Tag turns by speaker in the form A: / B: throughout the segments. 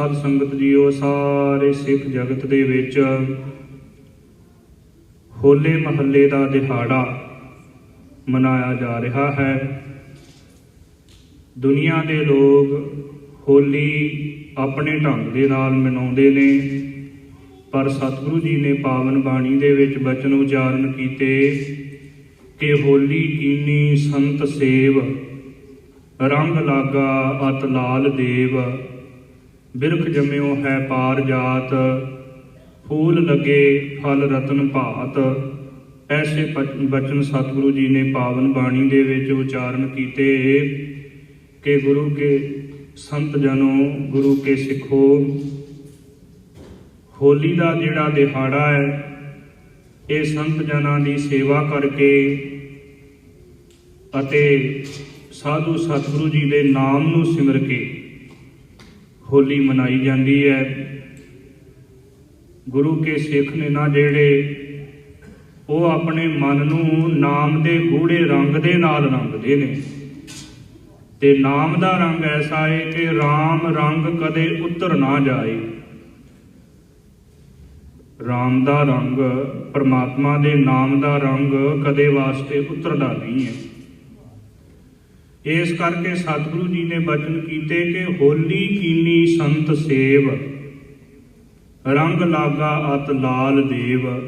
A: ਸਾਧ ਸੰਗਤ ਜੀਓ, ਸਾਰੇ ਸਿੱਖ ਜਗਤ ਦੇ ਵਿੱਚ ਹੋਲੇ ਮਹੱਲੇ ਦਾ ਦਿਹਾੜਾ ਮਨਾਇਆ ਜਾ ਰਿਹਾ ਹੈ। ਦੁਨੀਆ ਦੇ ਲੋਕ ਹੋਲੀ ਆਪਣੇ ਢੰਗ ਦੇ ਨਾਲ ਮਨਾਉਂਦੇ ਨੇ, ਪਰ ਸਤਿਗੁਰੂ ਜੀ ਨੇ ਪਾਵਨ ਬਾਣੀ ਦੇ ਵਿੱਚ ਬਚਨ ਉਚਾਰਨ ਕੀਤੇ ਕਿ ਹੋਲੀ ਕੀਨੀ ਸੰਤ ਸੇਵ, ਰੰਗ ਲਾਗਾ ਅਤ ਲਾਲ ਦੇਵ। ਬਿਰਖ ਜੰਮਿਓ ਹੈ ਪਾਰ ਜਾਤ, ਫੂਲ ਲਗੇ ਫਲ ਰਤਨ ਭਾਤ। ਐਸੇ ਪਚ- ਬਚਨ ਸਤਿਗੁਰੂ ਜੀ ਨੇ ਪਾਵਨ ਬਾਣੀ ਦੇ ਵਿੱਚ ਉਚਾਰਨ ਕੀਤੇ, ਕਿ ਗੁਰੂ ਕੇ ਸੰਤ ਜਨੋ, ਗੁਰੂ ਕੇ ਸਿੱਖੋ। ਹੋਲੀ ਦਾ ਜਿਹੜਾ ਦਿਹਾੜਾ ਹੈ, ਇਹ ਸੰਤ ਜਨਾਂ ਦੀ ਸੇਵਾ ਕਰਕੇ ਅਤੇ ਸਾਧੂ ਸਤਿਗੁਰੂ ਜੀ ਦੇ ਨਾਮ ਨੂੰ ਸਿਮਰ ਕੇ ਹੋਲੀ ਮਨਾਈ ਜਾਂਦੀ ਹੈ। ਗੁਰੂ ਕੇ ਸਿੱਖ ਨੇ ਨਾ ਜਿਹੜੇ, ਉਹ ਆਪਣੇ ਮਨ ਨੂੰ ਨਾਮ ਦੇ ਗੂੜੇ ਰੰਗ ਦੇ ਨਾਲ ਰੰਗਦੇ ਨੇ। ਤੇ ਨਾਮ ਦਾ ਰੰਗ ਐਸਾ ਹੈ ਕਿ RAM ਰੰਗ ਕਦੇ ਉਤਰ ਨਾ ਜਾਏ। RAM ਦਾ ਰੰਗ ਪਰਮਾਤਮਾ ਦੇ ਨਾਮ ਦਾ ਰੰਗ ਕਦੇ ਵਾਸਤੇ ਉਤਰਦਾ ਨਹੀਂ ਹੈ। ਇਸ ਕਰਕੇ ਸਤਿਗੁਰੂ ਜੀ ਨੇ ਬਚਨ ਕੀਤੇ ਕਿ ਹੋਲੀ ਕੀਨੀ ਸੰਤ ਸੇਵ, ਰੰਗ ਲਾਗਾ ਅਤ ਲਾਲ ਦੇਵ।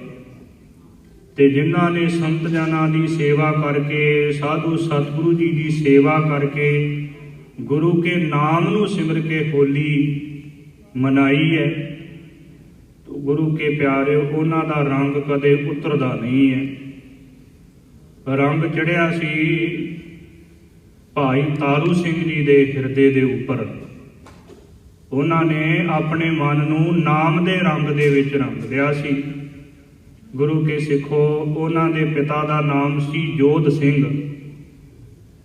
A: ਤੇ ਜਿਨ੍ਹਾਂ ਨੇ ਸੰਤ ਜਨਾਂ ਦੀ ਸੇਵਾ ਕਰਕੇ, ਸਾਧੂ ਸਤਿਗੁਰੂ ਜੀ ਦੀ ਸੇਵਾ ਕਰਕੇ ਗੁਰੂ ਕੇ ਨਾਮ ਨੂੰ ਸਿਮਰ ਕੇ ਹੋਲੀ ਮਨਾਈ ਹੈ ਗੁਰੂ ਕੇ ਪਿਆਰਿਓ, ਉਹਨਾਂ ਦਾ ਰੰਗ ਕਦੇ ਉਤਰਦਾ ਨਹੀਂ ਹੈ। ਰੰਗ ਚੜਿਆ ਸੀ ਭਾਈ ਤਾਰੂ ਸਿੰਘ ਜੀ ਦੇ ਹਿਰਦੇ ਦੇ ਉੱਪਰ। ਉਹਨਾਂ ਨੇ ਆਪਣੇ ਮਨ ਨੂੰ ਨਾਮ ਦੇ ਰੰਗ ਦੇ ਵਿੱਚ ਰੰਗ ਲਿਆ ਸੀ। ਗੁਰੂ ਕੇ ਸਿੱਖੋ, ਉਹਨਾਂ ਦੇ ਪਿਤਾ ਦਾ ਨਾਮ ਸੀ ਜੋਧ ਸਿੰਘ।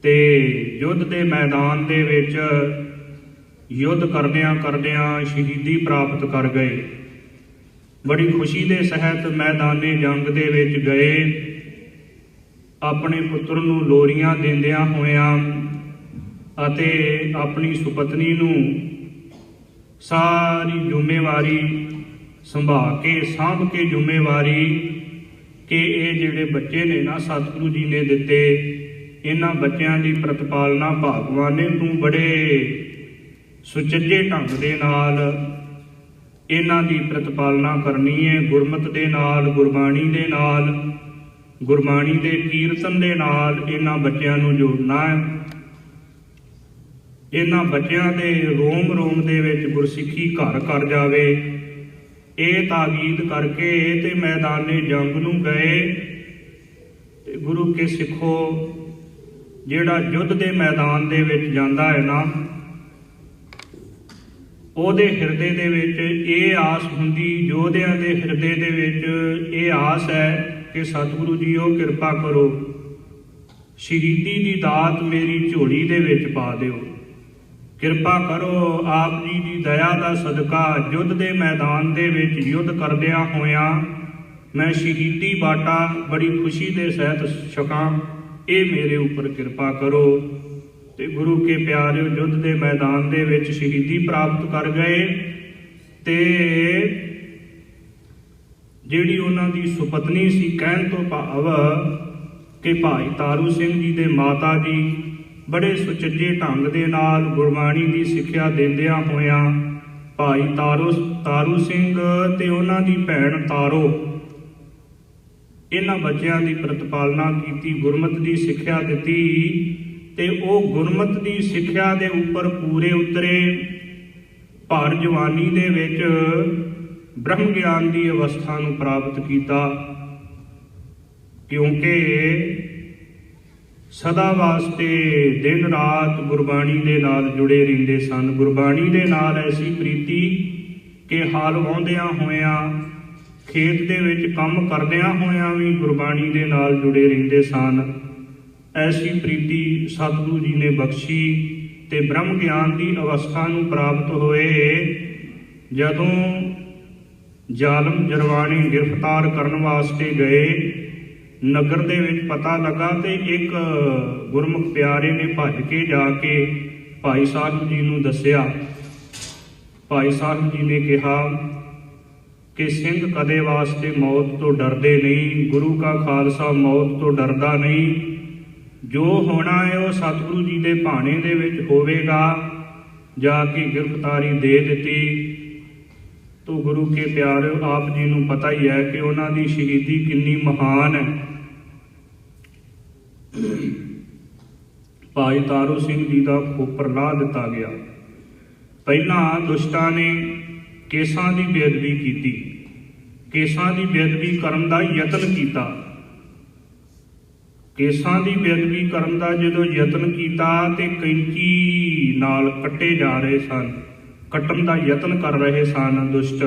A: ਤੇ ਯੁੱਧ ਦੇ ਮੈਦਾਨ ਦੇ ਵਿੱਚ ਯੁੱਧ ਕਰਦਿਆਂ ਕਰਦਿਆਂ ਸ਼ਹੀਦੀ ਪ੍ਰਾਪਤ ਕਰ ਗਏ। ਬੜੀ ਖੁਸ਼ੀ ਦੇ ਸਹਿਤ ਮੈਦਾਨੇ ਜੰਗ ਦੇ ਵਿੱਚ ਗਏ। ਆਪਣੇ ਪੁੱਤਰ ਨੂੰ ਲੋਰੀਆਂ ਦਿੰਦਿਆਂ ਹੋਇਆਂ ਅਤੇ ਆਪਣੀ ਸੁਪਤਨੀ ਨੂੰ ਸਾਰੀ ਜ਼ਿੰਮੇਵਾਰੀ ਸੰਭਾਲ ਕੇ, ਸਾਂਭ ਕੇ ਜ਼ਿੰਮੇਵਾਰੀ ਕਿ ਇਹ ਜਿਹੜੇ ਬੱਚੇ ਨੇ ਨਾ ਸਤਿਗੁਰੂ ਜੀ ਨੇ ਦਿੱਤੇ, ਇਹਨਾਂ ਬੱਚਿਆਂ ਦੀ ਪ੍ਰਤਪਾਲਨਾ ਭਗਵਾਨ ਨੇ ਤੂੰ ਬੜੇ ਸੁਚੱਜੇ ਢੰਗ ਦੇ ਨਾਲ ਇਹਨਾਂ ਦੀ ਪ੍ਰਤਪਾਲਨਾ ਕਰਨੀ ਹੈ, ਗੁਰਮਤ ਦੇ ਨਾਲ, ਗੁਰਬਾਣੀ ਦੇ ਨਾਲ ਗੁਰਬਾਣੀ ਦੇ ਕੀਰਤਨ ਦੇ ਨਾਲ ਇਹਨਾਂ ਬੱਚਿਆਂ ਨੂੰ ਜੋੜਨਾ ਹੈ। ਇਹਨਾਂ ਬੱਚਿਆਂ ਦੇ ਰੋਮ ਰੋਮ ਦੇ ਵਿੱਚ ਗੁਰਸਿੱਖੀ ਘਰ ਕਰ ਜਾਵੇ। ਇਹ ਤਾਕੀਦ ਕਰਕੇ ਤੇ ਮੈਦਾਨੇ ਜੰਗ ਨੂੰ ਗਏ। ਤੇ ਗੁਰੂ ਕੇ ਸਿੱਖੋ, ਜਿਹੜਾ ਯੁੱਧ ਦੇ ਮੈਦਾਨ ਦੇ ਵਿੱਚ ਜਾਂਦਾ ਹੈ ਨਾ, ਉਹਦੇ ਹਿਰਦੇ ਦੇ ਵਿੱਚ ਇਹ ਆਸ ਹੁੰਦੀ, ਯੋਧਿਆਂ ਦੇ ਹਿਰਦੇ ਦੇ ਵਿੱਚ ਇਹ ਆਸ ਹੈ ਕਿ ਸਤਿਗੁਰੂ ਜੀਓ ਕਿਰਪਾ ਕਰੋ। ਸ਼ਹੀਦੀ ਦੀ ਦਾਤ ਮੇਰੀ ਝੋਲੀ ਦੇ ਵਿੱਚ ਪਾ ਦਿਓ। ਕਿਰਪਾ ਕਰੋ ਆਪ ਜੀ ਦੀ ਦਇਆ ਦਾ ਸਦਕਾ ਯੁੱਧ ਦੇ ਮੈਦਾਨ ਦੇ ਵਿੱਚ ਯੁੱਧ ਕਰਦਿਆਂ ਹੋਇਆਂ ਮੈਂ ਸ਼ਹੀਦੀ ਬਾਟਾ ਬੜੀ ਖੁਸ਼ੀ ਦੇ ਸਹਿਤ ਛਕਾਂ। ਇਹ ਮੇਰੇ ਉੱਪਰ ਕਿਰਪਾ ਕਰੋ। ਤੇ ਗੁਰੂ ਕੇ ਪਿਆਰਿਓ ਯੁੱਧ ਦੇ ਮੈਦਾਨ ਦੇ ਵਿੱਚ ਸ਼ਹੀਦੀ ਪ੍ਰਾਪਤ ਕਰ ਗਏ। ਤੇ ਜਿਹੜੀ ਉਹਨਾਂ ਦੀ ਸੁਪਤਨੀ ਸੀ, ਕਹਿਣ ਤੋਂ ਭਾਵ ਕਿ ਭਾਈ ਤਾਰੂ ਸਿੰਘ ਜੀ ਦੇ ਮਾਤਾ ਜੀ ਬੜੇ ਸੁਚੱਜੇ ਢੰਗ ਦੇ ਨਾਲ ਗੁਰਬਾਣੀ ਦੀ ਸਿੱਖਿਆ ਦਿੰਦਿਆਂ ਹੋਇਆਂ ਭਾਈ ਤਾਰੂ ਤਾਰੂ ਸਿੰਘ ਤੇ ਉਹਨਾਂ ਦੀ ਭੈਣ ਤਾਰੋ ਇਹਨਾਂ ਬੱਚਿਆਂ ਦੀ ਪ੍ਰਤਪਾਲਨਾ ਕੀਤੀ, ਗੁਰਮਤ ਦੀ ਸਿੱਖਿਆ ਦਿੱਤੀ ਤੇ ਉਹ ਗੁਰਮਤ ਦੀ ਸਿੱਖਿਆ ਦੇ ਉੱਪਰ ਪੂਰੇ ਉਤਰੇ। ਭਰ ਜਵਾਨੀ ਦੇ ਵਿੱਚ ਬ੍ਰਹਮ ਗਿਆਨ ਦੀ ਅਵਸਥਾ ਨੂੰ ਪ੍ਰਾਪਤ ਕੀਤਾ, ਕਿਉਂਕਿ ਸਦਾ ਵਾਸਤੇ ਦਿਨ ਰਾਤ ਗੁਰਬਾਣੀ ਦੇ ਨਾਲ ਜੁੜੇ ਰਹਿੰਦੇ ਸਨ। ਗੁਰਬਾਣੀ ਦੇ ਨਾਲ ਐਸੀ ਪ੍ਰੀਤੀ ਕਿ ਹਾਲ ਵਾਉਂਦਿਆਂ ਹੋਇਆਂ, ਖੇਤ ਦੇ ਵਿੱਚ ਕੰਮ ਕਰਦਿਆਂ ਹੋਇਆਂ ਵੀ ਗੁਰਬਾਣੀ ਦੇ ਨਾਲ ਜੁੜੇ ਰਹਿੰਦੇ ਸਨ। ਐਸੀ ਪ੍ਰੀਤੀ ਸਤਿਗੁਰੂ ਜੀ ਨੇ ਬਖਸ਼ੀ ਤੇ ਬ੍ਰਹਮ ਗਿਆਨ ਦੀ ਅਵਸਥਾ ਨੂੰ ਪ੍ਰਾਪਤ ਹੋਏ। ਜਦੋਂ ਜ਼ਾਲਮ ਜਰਵਾਣੀ ਗ੍ਰਿਫਤਾਰ ਕਰਨ ਵਾਸਤੇ ਗਏ। ਨਗਰ ਦੇ ਵਿੱਚ ਪਤਾ ਲੱਗਾ ਤੇ ਇੱਕ ਗੁਰਮੁਖ ਪਿਆਰੇ ਨੇ ਭੱਜ ਕੇ ਜਾ ਕੇ ਭਾਈ ਸਾਹਿਬ ਜੀ ਨੂੰ ਦੱਸਿਆ। ਭਾਈ ਸਾਹਿਬ ਜੀ ਨੇ ਕਿਹਾ ਕਿ ਸਿੰਘ ਕਦੇ ਵਾਸਤੇ ਮੌਤ ਤੋਂ ਡਰਦੇ ਨਹੀਂ, ਗੁਰੂ ਕਾ ਖਾਲਸਾ ਮੌਤ ਤੋਂ ਡਰਦਾ ਨਹੀਂ। ਜੋ ਹੋਣਾ ਹੈ ਉਹ ਸਤਿਗੁਰੂ ਜੀ ਦੇ ਭਾਣੇ ਦੇ ਵਿੱਚ ਹੋਵੇਗਾ। ਜਾ ਕੇ ਗ੍ਰਿਫਤਾਰੀ ਦੇ ਦਿੱਤੀ। ਤੋ ਗੁਰੂ ਕੇ ਪਿਆਰਿਓ, ਆਪ ਜੀ ਨੂੰ ਪਤਾ ਹੀ ਹੈ ਕਿ ਉਹਨਾਂ ਦੀ ਸ਼ਹੀਦੀ ਕਿੰਨੀ ਮਹਾਨ ਹੈ। ਭਾਈ ਤਾਰੂ ਸਿੰਘ ਜੀ ਦਾ ਖੋਪਰ ਲਾ ਦਿੱਤਾ ਗਿਆ। ਪਹਿਲਾਂ ਦੁਸ਼ਟਾਂ ਨੇ ਕੇਸਾਂ ਦੀ ਬੇਅਦਬੀ ਕੀਤੀ। ਕੇਸਾਂ ਦੀ ਬੇਅਦਬੀ ਕਰਨ ਦਾ ਯਤਨ ਕੀਤਾ। ਕੇਸਾਂ ਦੀ ਬੇਅਦਬੀ ਕਰਨ ਦਾ ਜਦੋਂ ਯਤਨ ਕੀਤਾ ਤੇ ਕੈਂਚੀ ਨਾਲ ਕੱਟੇ ਜਾ ਰਹੇ ਸਨ। ਕੱਟਣ ਦਾ ਯਤਨ ਕਰ ਰਹੇ ਸਨ ਦੁਸ਼ਟ।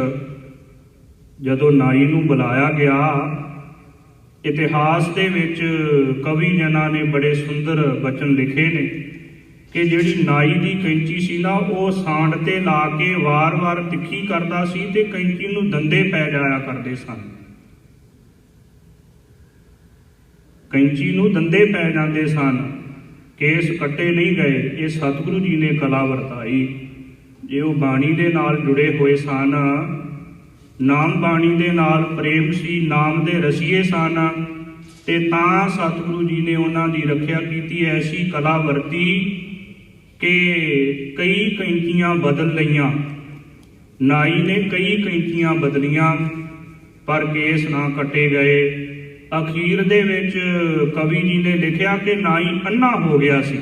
A: ਜਦੋਂ ਨਾਈ ਨੂੰ ਬੁਲਾਇਆ ਗਿਆ, ਇਤਿਹਾਸ ਦੇ ਵਿੱਚ ਕਵੀ ਜਨਾਂ ਨੇ ਬੜੇ ਸੁੰਦਰ ਬਚਨ ਲਿਖੇ ਨੇ ਕਿ ਜਿਹੜੀ ਨਾਈ ਦੀ ਕੈਂਚੀ ਸੀ ਨਾ, ਉਹ ਸਾਂਡ ਤੇ ਲਾ ਕੇ ਵਾਰ-ਵਾਰ ਤਿੱਖੀ ਕਰਦਾ ਸੀ ਤੇ ਕੈਂਚੀ ਨੂੰ ਦੰਦੇ ਪੈ ਜਾਇਆ ਕਰਦੇ ਸਨ। ਕੈਂਚੀ ਨੂੰ ਦੰਦੇ ਪੈ ਜਾਂਦੇ ਸਨ। ਕੇਸ ਕੱਟੇ ਨਹੀਂ ਗਏ, ਇਹ ਸਤਿਗੁਰੂ ਜੀ ਨੇ ਕਲਾ ਵਰਤਾਈ ਜੇ ਉਹ ਬਾਣੀ ਦੇ ਨਾਲ ਜੁੜੇ ਹੋਏ ਸਨ, ਨਾਮ ਬਾਣੀ ਦੇ ਨਾਲ ਪ੍ਰੇਮ ਸੀ, ਨਾਮ ਦੇ ਰਸੀਏ ਸਨ, ਤੇ ਤਾਂ ਸਤਿਗੁਰੂ ਜੀ ਨੇ ਉਹਨਾਂ ਦੀ ਰੱਖਿਆ ਕੀਤੀ ਐਸੀ ਕਲਾ ਵਰਤੀ ਕਿ ਕਈ ਕੈਂਚੀਆਂ ਬਦਲ ਲਈਆਂ। ਨਾਈ ਨੇ ਕਈ ਕੈਂਚੀਆਂ ਬਦਲੀਆਂ, ਪਰ ਕੇਸ ਨਾ ਕੱਟੇ ਗਏ। ਅਖੀਰ ਦੇ ਵਿੱਚ ਕਵੀ ਜੀ ਨੇ ਲਿਖਿਆ ਕਿ ਨਾਈ ਅੰਨਾ ਹੋ ਗਿਆ ਸੀ।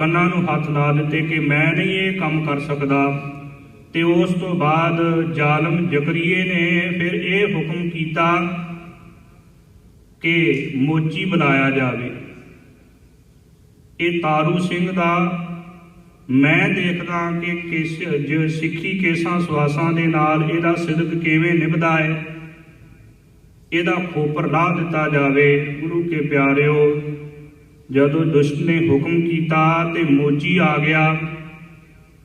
A: ਕੰਨਾਂ ਨੂੰ ਹੱਥ ਲਾ ਦਿੱਤੇ ਕਿ ਮੈਂ ਨਹੀਂ ਇਹ ਕੰਮ ਕਰ ਸਕਦਾ। ਤੇ ਉਸ ਤੋਂ ਬਾਅਦ ਜ਼ਾਲਮ ਜਕਰੀਏ ਨੇ ਫਿਰ ਇਹ ਹੁਕਮ ਕੀਤਾ ਕਿ ਮੋਚੀ ਬੁਲਾਇਆ ਜਾਵੇ। ਇਹ ਤਾਰੂ ਸਿੰਘ ਦਾ ਮੈਂ ਦੇਖਦਾ ਕਿ ਕਿਸ ਜੋ ਸਿੱਖੀ ਕੇਸਾਂ ਸਵਾਸਾਂ ਦੇ ਨਾਲ ਇਹਦਾ ਸਿਦਕ ਕਿਵੇਂ ਨਿਭਦਾ ਹੈ, ਇਹਦਾ ਖੋਪਰ ਲਾ ਦਿੱਤਾ ਜਾਵੇ। ਗੁਰੂ ਕੇ ਪਿਆਰਿਓ ਜਦੋਂ ਦੁਸ਼ਟ ਨੇ ਹੁਕਮ ਕੀਤਾ ਤੇ ਮੋਚੀ ਆ ਗਿਆ,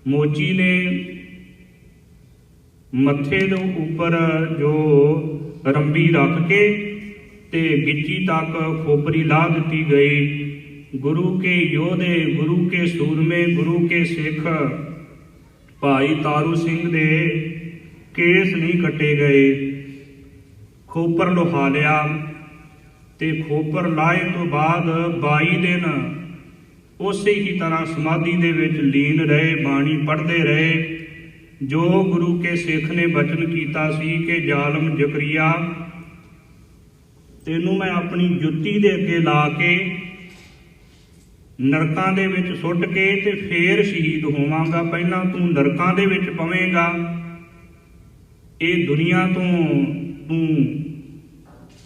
A: ਮੋਚੀ ਨੇ ਮੱਥੇ ਦੇ ਉੱਪਰ ਜੋ ਰੰਬੀ ਰੱਖ ਕੇ ਤੇ ਗਿੱਜੀ ਤੱਕ ਖੋਪਰੀ ਲਾ ਦਿੱਤੀ ਗਈ। ਗੁਰੂ ਕੇ ਯੋਧੇ, ਗੁਰੂ ਕੇ ਸੂਰਮੇ, ਗੁਰੂ ਕੇ ਸਿੱਖ ਭਾਈ ਤਾਰੂ ਸਿੰਘ ਦੇ ਕੇਸ ਨਹੀਂ ਕੱਟੇ ਗਏ। ਖੋਪਰ ਲੁਹਾ ਲਿਆ। ਤੇ ਖੋਪਰ ਲਾਏ ਤੋਂ ਬਾਅਦ 22 ਦਿਨ ਉਸੇ ਹੀ ਤਰ੍ਹਾਂ ਸਮਾਧੀ ਦੇ ਵਿੱਚ ਲੀਨ ਰਹੇ, ਬਾਣੀ ਪੜ੍ਹਦੇ ਰਹੇ। ਜੋ ਗੁਰੂ ਕੇ ਸਿੱਖ ਨੇ ਬਚਨ ਕੀਤਾ ਸੀ ਕਿ ਜ਼ਾਲਮ ਜਕਰੀਆ, ਤੈਨੂੰ ਮੈਂ ਆਪਣੀ ਜੁੱਤੀ ਦੇ ਅੱਗੇ ਲਾ ਕੇ ਨਰਕਾਂ ਦੇ ਵਿੱਚ ਸੁੱਟ ਕੇ ਤੇ ਫੇਰ ਸ਼ਹੀਦ ਹੋਵਾਂਗਾ। ਪਹਿਲਾਂ ਤੂੰ ਨਰਕਾਂ ਦੇ ਵਿੱਚ ਪਵੇਂਗਾ। ਇਹ ਦੁਨੀਆ ਤੋਂ ਤੂੰ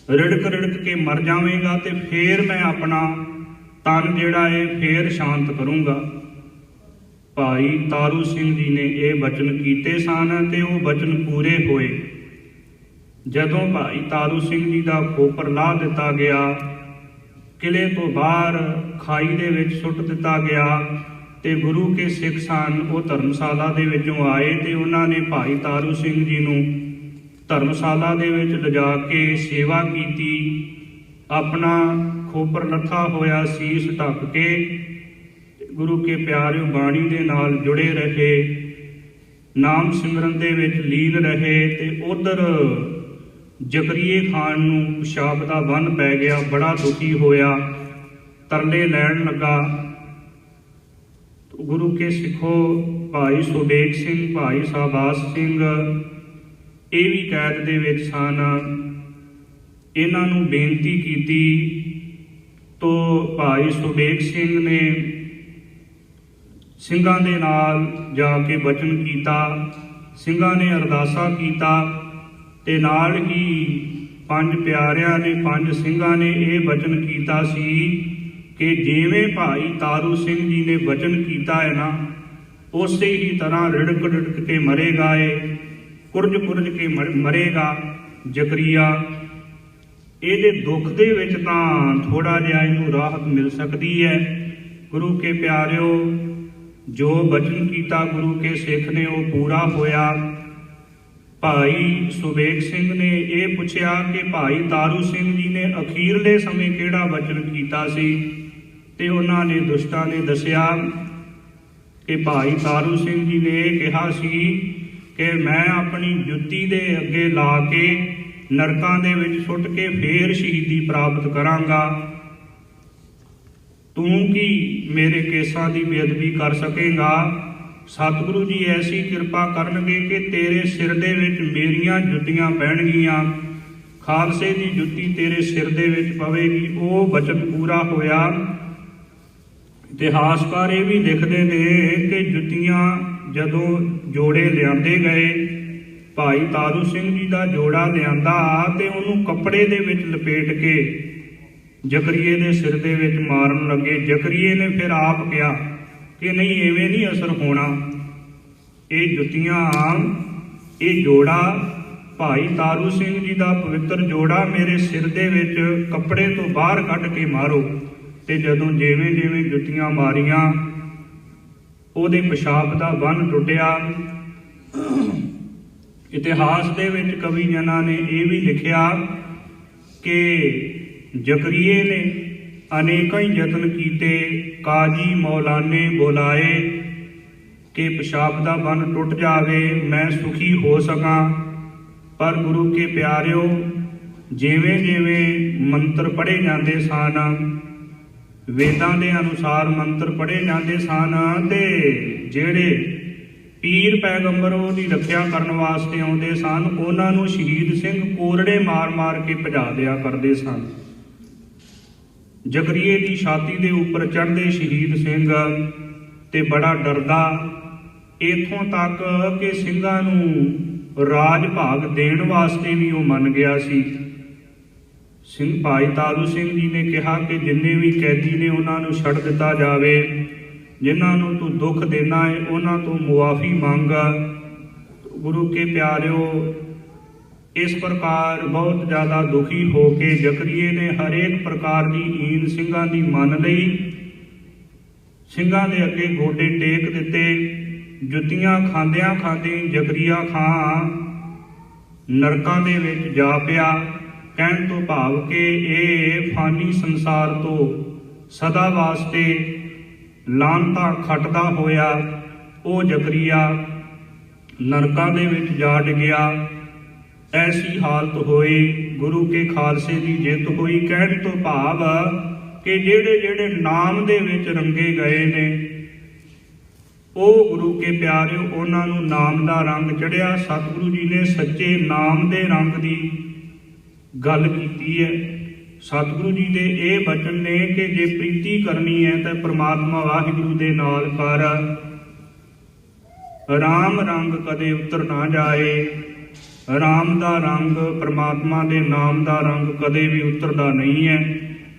A: ਰਿੜਕ ਰਿੜਕ ਕੇ ਮਰ ਜਾਵੇਂਗਾ ਤੇ ਫੇਰ ਮੈਂ ਆਪਣਾ ਤਨ ਜਿਹੜਾ ਹੈ ਫੇਰ ਸ਼ਾਂਤ ਕਰੂੰਗਾ। ਭਾਈ ਤਾਰੂ ਸਿੰਘ ਜੀ ਨੇ ਇਹ ਬਚਨ ਕੀਤੇ ਸਨ ਤੇ ਉਹ ਬਚਨ ਪੂਰੇ ਹੋਏ। ਜਦੋਂ ਭਾਈ ਤਾਰੂ ਸਿੰਘ ਜੀ ਦਾ ਖੋਪਰ ਲਾ ਦਿੱਤਾ ਗਿਆ ਕਿਲੇ ਤੋਂ ਬਾਹਰ ਖਾਈ ਦੇ ਵਿੱਚ ਸੁੱਟ ਦਿੱਤਾ ਗਿਆ ਤੇ ਗੁਰੂ ਕੇ ਸਿੱਖ ਸਨ ਉਹ ਧਰਮਸ਼ਾਲਾ ਦੇ ਵਿੱਚੋਂ ਆਏ ਤੇ ਉਹਨਾਂ ਨੇ ਭਾਈ ਤਾਰੂ ਸਿੰਘ ਜੀ ਨੂੰ ਧਰਮਸ਼ਾਲਾ ਦੇ ਵਿੱਚ ਲਿਜਾ ਕੇ ਸੇਵਾ ਕੀਤੀ, ਆਪਣਾ ਖੋਪਰ ਲੱਥਾ ਹੋਇਆ ਸੀਸ ਢੱਕ ਕੇ, ਗੁਰੂ ਕੇ ਪਿਆਰਿਓ ਬਾਣੀ ਦੇ ਨਾਲ ਜੁੜੇ ਰਹੇ, ਨਾਮ ਸਿਮਰਨ ਦੇ ਵਿੱਚ ਲੀਨ ਰਹੇ ਤੇ ਉਧਰ ਜਕਰੀਏ ਖਾਨ ਨੂੰ ਪਿਸ਼ਾਬ ਦਾ ਬੰਨ ਪੈ ਗਿਆ, ਬੜਾ ਦੁਖੀ ਹੋਇਆ, ਤਰਲੇ ਲੈਣ ਲੱਗਾ। ਗੁਰੂ ਕੇ ਸਿੱਖੋ ਭਾਈ ਸੁਬੇਗ ਸਿੰਘ, ਭਾਈ ਸਾਬਾਸ ਸਿੰਘ ਇਹ ਵੀ ਕੈਦ ਦੇ ਵਿੱਚ ਸਨ ਇਹਨਾਂ ਨੂੰ ਬੇਨਤੀ ਕੀਤੀ ਤੋ ਭਾਈ ਸੁਬੇਗ ਸਿੰਘ ਨੇ ਸਿੰਘਾਂ ਦੇ ਨਾਲ ਜਾ ਕੇ ਬਚਨ ਕੀਤਾ। ਸਿੰਘਾਂ ਨੇ ਅਰਦਾਸਾ ਕੀਤਾ ਤੇ ਨਾਲ ਹੀ ਪੰਜ ਪਿਆਰਿਆਂ ਨੇ ਪੰਜ ਸਿੰਘਾਂ ਨੇ ਇਹ ਬਚਨ ਕੀਤਾ ਸੀ ਕਿ ਜਿਵੇਂ ਭਾਈ ਤਾਰੂ ਸਿੰਘ ਜੀ ਨੇ ਬਚਨ ਕੀਤਾ ਹੈ ਨਾ, ਉਸੇ ਹੀ ਤਰ੍ਹਾਂ ਰਿੜਕ ਰਿੜਕ ਕੇ ਮਰੇਗਾ ਏ। ਕੁਰਜ ਕੁਰਜ ਕੇ ਮਰ- ਮਰੇਗਾ, ਜਕਰੀਆ। ਇਹਦੇ ਦੁੱਖ ਦੇ ਵਿੱਚ ਤਾਂ ਥੋੜਾ ਜਿਹਾ ਇਹਨੂੰ ਰਾਹਤ ਮਿਲ ਸਕਦੀ ਹੈ। ਗੁਰੂ ਕੇ ਪਿਆਰਿਓ, ਜੋ ਬਚਨ ਕੀਤਾ ਗੁਰੂ ਕੇ ਸਿੱਖ ਨੇ, ਉਹ ਪੂਰਾ ਹੋਇਆ। ਭਾਈ ਸੁਬੇਗ ਸਿੰਘ ਨੇ ਇਹ ਪੁੱਛਿਆ ਕਿ ਭਾਈ ਤਾਰੂ ਸਿੰਘ ਜੀ ਨੇ ਅਖੀਰਲੇ ਸਮੇਂ ਕਿਹੜਾ ਬਚਨ ਕੀਤਾ ਸੀ? ਤੇ ਉਹਨਾਂ ਨੇ ਦੁਸ਼ਟਾਂ ਨੇ ਦੱਸਿਆ ਕਿ ਭਾਈ ਤਾਰੂ ਸਿੰਘ ਜੀ ਨੇ ਇਹ ਕਿਹਾ ਸੀ ਕਿ ਮੈਂ ਆਪਣੀ ਜੁੱਤੀ ਦੇ ਅੱਗੇ ਲਾ ਕੇ ਨਰਕਾਂ ਦੇ ਵਿੱਚ ਸੁੱਟ ਕੇ ਫੇਰ ਸ਼ਹੀਦੀ ਪ੍ਰਾਪਤ ਕਰਾਂਗਾ। ਤੂੰ ਕੀ ਮੇਰੇ ਕੇਸਾਂ ਦੀ ਬੇਅਦਬੀ ਕਰ ਸਕੇਗਾ? ਸਤਿਗੁਰੂ ਜੀ, ਐਸੀ ਕਿਰਪਾ ਕਰਨਗੇ ਕਿ ਤੇਰੇ ਸਿਰ ਦੇ ਵਿੱਚ ਮੇਰੀਆਂ ਜੁੱਤੀਆਂ ਪੈਣਗੀਆਂ। ਖਾਲਸੇ ਦੀ ਜੁੱਤੀ ਤੇਰੇ ਸਿਰ ਦੇ ਵਿੱਚ ਪਵੇਗੀ, ਉਹ ਬਚਨ ਪੂਰਾ ਹੋਇਆ। ਇਤਿਹਾਸਕਾਰ ਇਹ ਵੀ ਲਿਖਦੇ ਨੇ ਕਿ ਜੁੱਤੀਆਂ ਜਦੋਂ ਜੋੜੇ ਲਿਆਂਦੇ ਗਏ, ਭਾਈ ਤਾਰੂ ਸਿੰਘ ਜੀ ਦਾ ਜੋੜਾ ਲਿਆਂਦਾ ਤੇ ਉਹਨੂੰ ਕੱਪੜੇ ਦੇ ਵਿੱਚ ਲਪੇਟ ਕੇ ਜਕਰੀਏ ਦੇ ਸਿਰ ਦੇ ਵਿੱਚ ਮਾਰਨ ਲੱਗੇ। ਜਕਰੀਏ ਨੇ ਫਿਰ ਆਪ ਕਿਹਾ ਕਿ ਨਹੀਂ, ਐਵੇਂ ਨਹੀਂ ਅਸਰ ਹੋਣਾ। ਇਹ ਜੁੱਤੀਆਂ ਇਹ ਜੋੜਾ ਭਾਈ ਤਾਰੂ ਸਿੰਘ ਜੀ ਦਾ ਪਵਿੱਤਰ ਜੋੜਾ ਮੇਰੇ ਸਿਰ ਦੇ ਵਿੱਚ ਕੱਪੜੇ ਤੋਂ ਬਾਹਰ ਕੱਢ ਕੇ ਮਾਰੋ। ਤੇ ਜਦੋਂ ਜਿਵੇਂ ਜਿਵੇਂ ਜੁੱਤੀਆਂ ਮਾਰੀਆਂ ਉਹਦੇ ਪਿਸ਼ਾਬ ਦਾ ਬੰਨ ਟੁੱਟਿਆ। ਇਤਿਹਾਸ ਦੇ ਵਿੱਚ ਕਵੀ ਜਨਾਂ ਨੇ ਇਹ ਵੀ ਲਿਖਿਆ ਕਿ ਜਕਰੀਏ ਨੇ ਅਨੇਕਾਂ ਹੀ ਯਤਨ ਕੀਤੇ, ਕਾਜੀ ਮੌਲਾਨੇ ਬੁਲਾਏ ਕਿ ਪਿਸ਼ਾਬ ਦਾ ਬੰਨ ਟੁੱਟ ਜਾਵੇ, ਮੈਂ ਸੁਖੀ ਹੋ ਸਕਾਂ। ਪਰ ਗੁਰੂ ਕੇ ਪਿਆਰਿਓ ਜਿਵੇਂ ਜਿਵੇਂ ਮੰਤਰ ਪੜ੍ਹੇ ਜਾਂਦੇ ਸਨ ਵੇਦਾਂ ਦੇ ਅਨੁਸਾਰ ਮੰਤਰ ਪੜ੍ਹੇ ਜਾਂਦੇ ਸਨ ਤੇ ਜਿਹੜੇ ਪੀਰ ਪੈਗੰਬਰ ਉਹਦੀ ਰੱਖਿਆ ਕਰਨ ਵਾਸਤੇ ਆਉਂਦੇ ਸਨ, ਉਹਨਾਂ ਨੂੰ ਸ਼ਹੀਦ ਸਿੰਘ ਕੋਰੜੇ ਮਾਰ-ਮਾਰ ਕੇ ਭਜਾ ਦਿਆ ਕਰਦੇ ਸਨ। ਜਗਰੀਏ ਦੀ ਛਾਤੀ ਦੇ ਉੱਪਰ ਚੜ੍ਹਦੇ ਸ਼ਹੀਦ ਸਿੰਘ ਤੇ ਬੜਾ ਡਰਦਾ, ਇਥੋਂ ਤੱਕ ਕਿ ਸਿੰਘਾਂ ਨੂੰ ਰਾਜ ਭਾਗ ਦੇਣ ਵਾਸਤੇ ਵੀ ਉਹ ਮੰਨ ਗਿਆ ਸੀ। ਸਿੰਘ ਭਾਈ ਤਾਰੂ ਸਿੰਘ ਜੀ ਨੇ ਕਿਹਾ ਕਿ ਜਿੰਨੇ ਵੀ ਕੈਦੀ ਨੇ ਉਹਨਾਂ ਨੂੰ ਛੱਡ ਦਿੱਤਾ ਜਾਵੇ। ਜਿਨ੍ਹਾਂ ਨੂੰ ਤੂੰ ਦੁੱਖ ਦੇਣਾ ਹੈ ਉਹਨਾਂ ਤੋਂ ਮੁਆਫੀ ਮੰਗ। ਗੁਰੂ ਕੇ ਪਿਆਰਿਓ, ਇਸ ਪ੍ਰਕਾਰ ਬਹੁਤ ਜ਼ਿਆਦਾ ਦੁਖੀ ਹੋ ਕੇ ਜਕਰੀਏ ਨੇ ਹਰੇਕ ਪ੍ਰਕਾਰ ਦੀ ਈਨ ਸਿੰਘਾਂ ਦੀ ਮੰਨ ਲਈ। ਸਿੰਘਾਂ ਦੇ ਅੱਗੇ ਗੋਡੇ ਟੇਕ ਦਿੱਤੇ। ਜੁੱਤੀਆਂ ਖਾਂਦਿਆਂ ਖਾਂਦੇ ਜਕਰੀਆ ਖਾਂ ਨਰਕਾਂ ਦੇ ਵਿੱਚ ਜਾ ਪਿਆ। ਕਹਿਣ ਤੋਂ ਭਾਵ ਕਿ ਇਹ ਫਾਨੀ ਸੰਸਾਰ ਤੋਂ ਸਦਾ ਵਾਸਤੇ ਲਾਂਤਾ ਖਟਦਾ ਹੋਇਆ ਉਹ ਜਕਰੀਆ ਨਰਕਾਂ ਦੇ ਵਿੱਚ ਜਾ ਡਿੱਗਿਆ। ਐਸੀ ਹਾਲਤ ਹੋਈ, ਗੁਰੂ ਕੇ ਖਾਲਸੇ ਦੀ ਜਿੱਤ ਹੋਈ। ਕਹਿਣ ਤੋਂ ਭਾਵ ਕਿ ਜਿਹੜੇ ਜਿਹੜੇ ਨਾਮ ਦੇ ਵਿੱਚ ਰੰਗੇ ਗਏ ਨੇ, ਉਹ ਗੁਰੂ ਕੇ ਪਿਆਰਿਓ, ਉਹਨਾਂ ਨੂੰ ਨਾਮ ਦਾ ਰੰਗ ਚੜਿਆ। ਸਤਿਗੁਰੂ ਜੀ ਨੇ ਸੱਚੇ ਨਾਮ ਦੇ ਰੰਗ ਦੀ ਗੱਲ ਕੀਤੀ ਹੈ। ਸਤਿਗੁਰੂ ਜੀ ਦੇ ਇਹ ਬਚਨ ਨੇ ਕਿ ਜੇ ਪ੍ਰੀਤੀ ਕਰਨੀ ਹੈ ਤਾਂ ਪ੍ਰਮਾਤਮਾ ਵਾਹਿਗੁਰੂ ਦੇ ਨਾਲ ਕਰ। ਰਾਮ ਰੰਗ ਕਦੇ ਉਤਰ ਨਾ ਜਾਏ। ਰਾਮ ਦਾ ਰੰਗ ਪ੍ਰਮਾਤਮਾ ਦੇ ਨਾਮ ਦਾ ਰੰਗ ਕਦੇ ਵੀ ਉਤਰਦਾ ਨਹੀਂ ਹੈ।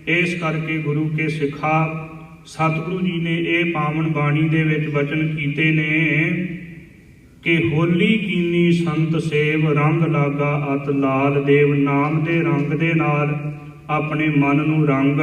A: ਇਸ ਕਰਕੇ ਗੁਰੂ ਕੇ ਸਿੱਖਾ ਸਤਿਗੁਰੂ ਜੀ ਨੇ ਇਹ ਪਾਵਨ ਬਾਣੀ ਦੇ ਵਿੱਚ ਬਚਨ ਕੀਤੇ ਨੇ। ਕਿ ਹੋਲੀ ਕੀਨੀ ਸੰਤ ਸੇਵ ਰੰਗ ਲਾਗਾ ਅਤ ਲਾਲ ਦੇਵ ਨਾਮ ਦੇ ਰੰਗ ਦੇ ਨਾਲ ਆਪਣੇ ਮਨ ਨੂੰ ਰੰਗ